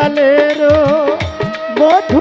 দয়ালের বধু